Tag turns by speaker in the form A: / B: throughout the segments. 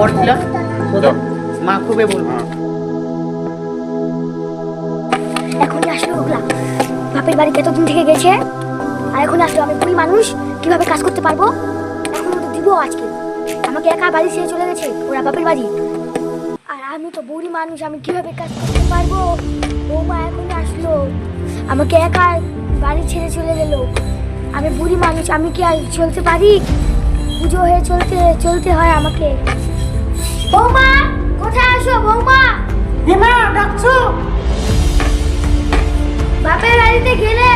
A: পড়ছিল। মা খুবই বলব
B: এখনই আসলো ওগুলা। বাপের বাড়িতে এতদিন থেকে গেছে আর এখন আসলো আমি বুড়ি মানুষ কীভাবে কাজ করতে পারব? এখন ওদের দিব আজকে। আমাকে একা বাড়ি ছেড়ে চলে গেছে ওরা বাপের বাড়ি। আর আমি তো বুড়ি মানুষ আমি কীভাবে কাজ করতে পারব? বৌমা এখনই আসলো। আমাকে একা বাড়ি ছেড়ে চলে গেল। আমি বুড়ি মানুষ আমি কি আর চলতে পারি? পুজো হয়ে চলতে চলতে হয় আমাকে। বৌমা কোথায় আসো বৌমা?
A: হেমা ডাকছো?
B: বাপের বাড়িতে গেলে?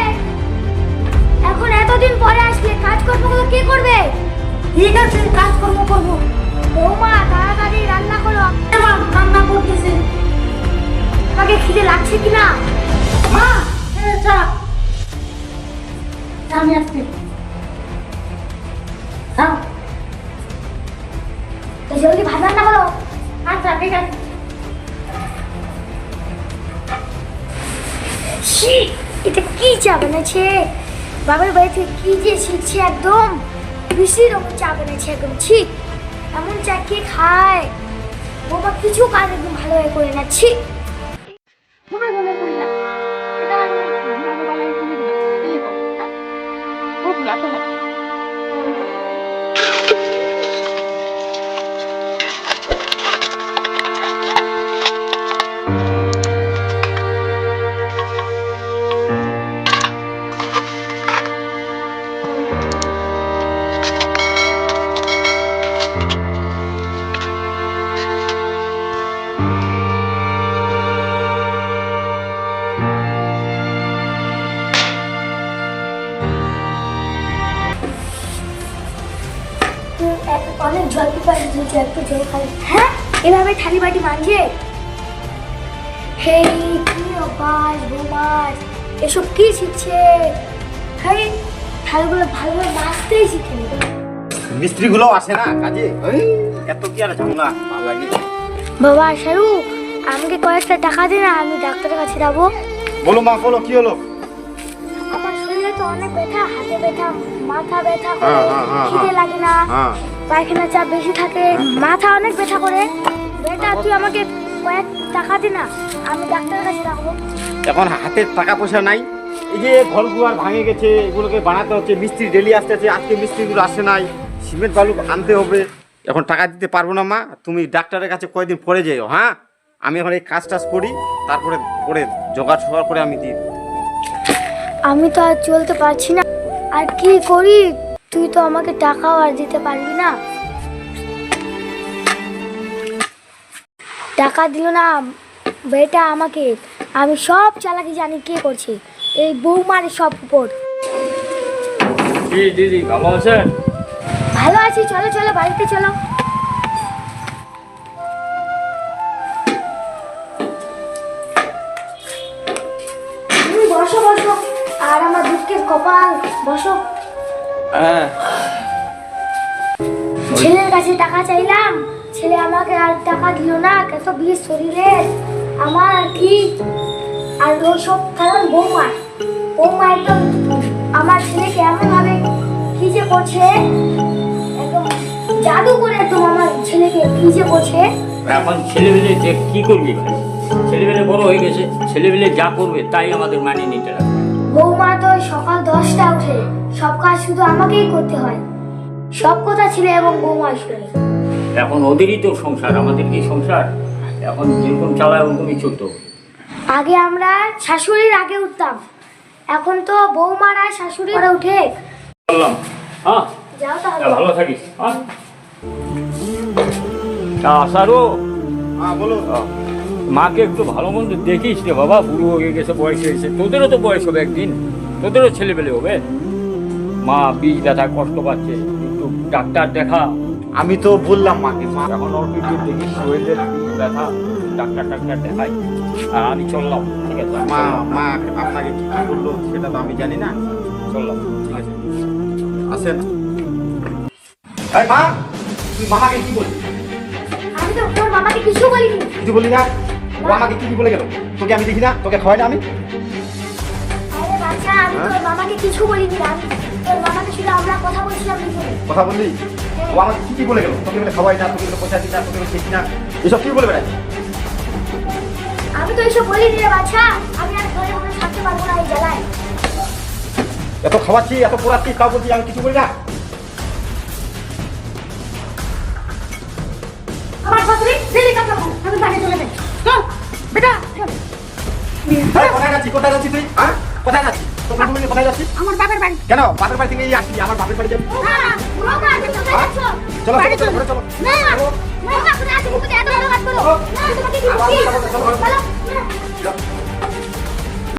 B: এখন এতদিন পরে আসলে কাজকর্মগুলো কে করবে?
A: ঠিক আছে কাজকর্ম করব।
B: বৌমা তাড়াতাড়ি রান্না করো।
A: হেমা রান্না করতেছি।
B: আমাকে খিদে লাগছে কিনা?
A: মা এ চা চা আমি আসছি যাও।
B: তো জলদি ভাত রান্না করো।
A: আচ্ছা ঠিক আছে।
B: এটা কি চা বানাচ্ছে? বাবার বাড়ি কি যে শিখছে একদম। রকম চা বানাচ্ছে একদম, ছি। এমন চা কে খায়? বৌমা কিছু কাজ একদম ভালোভাবে করে না। অনেক জল পিপাসা দিয়েছে একটু জল খাই হ্যাঁ এভাবে থালি বাটি মানছে হেই কি অভ্যাস বোমাস এসব কি শিখছে? হেই থালগুলো ভালোভাবে মাছতেই শিখে।
C: মিস্ত্রিগুলো আসে না কাজে? এত কি আর ঝামেলা? ভালো লাগে
B: বাবা শাহরু আমাকে কয়েকটা টাকা দে না আমি ডাক্তারের কাছে যাব।
C: বলো মা বলো কি হলো?
B: আমার শরীরে তো অনেক ব্যথা হাতে ব্যথা মাথা ব্যথা
C: হ্যাঁ, হ্যাঁ, হ্যাঁ,
B: খিদে
C: হ্যাঁ।
B: লাগে না।
C: হ্যাঁ।
B: পায়খানা চাপ বেশি থাকে মাথা অনেক ব্যথা করে। বেটা তুই আমাকে কয়েক টাকা দে না আমি ডাক্তারের কাছে রাখব
C: এখন হাতে টাকা পয়সা নাই। এই যে ঘর দুয়ার ভাঙে গেছে এগুলোকে বানাতে হচ্ছে মিস্ত্রি ডেলি আসতে আসতেছে আজকে মিস্ত্রিগুলো আসে নাই সিমেন্ট বালু আনতে হবে। এখন টাকা দিতে পারব না মা তুমি ডাক্তারের কাছে কয়দিন পরে যেও হ্যাঁ? আমি এখন এই কাজ টাজ করি তারপরে পরে জোগাড় সোগাড় করে আমি দিই
B: আমি তো আর চলতে পারছি না আর কি করি? তুই তো আমাকে টাকাও আর দিতে পারবি না। টাকা দিল না বেটা আমাকে। আমি সব চালাকি জানি কে করছে এই বৌমার সব উপর।
D: দিদি ভালো আছেন?
B: ভালো আছি চলো চলো বাড়িতে চলো। বসো বসো। আর আমার দুঃখের কপাল বসো।
D: হ্যাঁ।
B: ছেলের কাছে টাকা চাইলাম ছেলে আমাকে আর টাকা দিল না কত বিষ শরীরে? আমার আর কি? আর ওই সব কারণ বৌমা। বৌমা একদম আমার ছেলেকে এমন ভাবে কি যে করছে? একদম জাদু করে একদম আমার ছেলেকে কি যে করছে?
D: এখন ছেলেবেলে যে কি করবি ভাই? ছেলেবেলে বড় হয়ে গেছে ছেলেবেলে যা করবে তাই আমাদের মানিয়ে নিতে লাগবে
B: বৌমা তো সকাল দশটা উঠে সব কাজ শুধু আমাকেই করতে হয়। সব কথা ছেলে এবং বৌমা শুনে
D: এখন ওদেরই তো সংসার আমাদের কি সংসার? এখন যেরকম চালায় ওরকমই চলতে।
B: আগে আমরা শাশুড়ির আগে উঠতাম। এখন তো বৌমারা শাশুড়ি করে উঠে
D: বললাম। হ্যাঁ?
B: যাও তাহলে।
D: ভালো থাকিস। হ্যাঁ? আসারও
C: হ্যাঁ বলো।
D: মাকে একটু ভালো মন্দ দেখিস রে বাবা বুড়ো হয়ে গেছে বয়স হয়েছে। তোদেরও তো বয়স হবে একদিন। তোদেরও ছেলেবেলে হবে। মা বীজ ব্যথা কষ্ট পাচ্ছে একটু ডাক্তার দেখা
C: আমি তো বললাম মাকে মা
D: এখন ওর একটু দেখিস শরীরের ব্যথা। ডাক্তার ডাক্তার দেখাই। আর আমি চললাম ঠিক আছে
C: মা মা আপনাকে কি কি বলল সেটা তো আমি জানি না।
D: চললাম ঠিক আছে।
C: আসেন। এই মা তুই মামাকে কি বললি?
B: আমি তো তোর মামাকে কিছু বলিনি।
C: কিছু বললি না? ও আমাকে কি কি বলে গেল? তোকে আমি দেখি না তোকে খাওয়াই না আমি?
B: আরে বাচ্চা আমি তোর মামাকে কিছু বলিনি আমি শুধু আমরা কথা বলছিলাম
C: কথা বললি?
B: হ্যাঁ।
C: ও আমাকে কি কি বলে গেল। তোকে বলে খাওয়াই না তোকে বলে পয়সা দিই না তোকে বলে খেয়েছি না। এসব কি বলে বেড়াই
B: আমি তো এইসব বলিনি রে বাচ্চা। আমি আর ঘরে ঘরে থাকতে পারব না এই জ্বালায়।
C: এত খাওয়াচ্ছি এত পড়াচ্ছি তাও বলছি আমি কিছু বলি না?
B: আমার শাশুড়ি দিল্লি কাপড় আমি বাড়ি চলে যাই চল বেটা
C: কোথায় যাচ্ছি কোথায় যাচ্ছি তুই? হ্যাঁ? কোথায় যাচ্ছি বাবু মিলে কোথায় যাচ্ছি
A: আমার বাপের বাড়ি
C: কেন বাপের বাড়ি থেকে আসছি আমার বাপের বাড়ি যাবি
B: তুমি যাচ্ছ?
C: চলো চলো
B: চলো।
C: চলো, চলো
B: না, না, তুমি এত বড় কাজ করো? না, তোমাকে কি
C: আবার
B: বলছি?
C: চলো, চলো, চলো।
B: চলো, না।
C: চলো।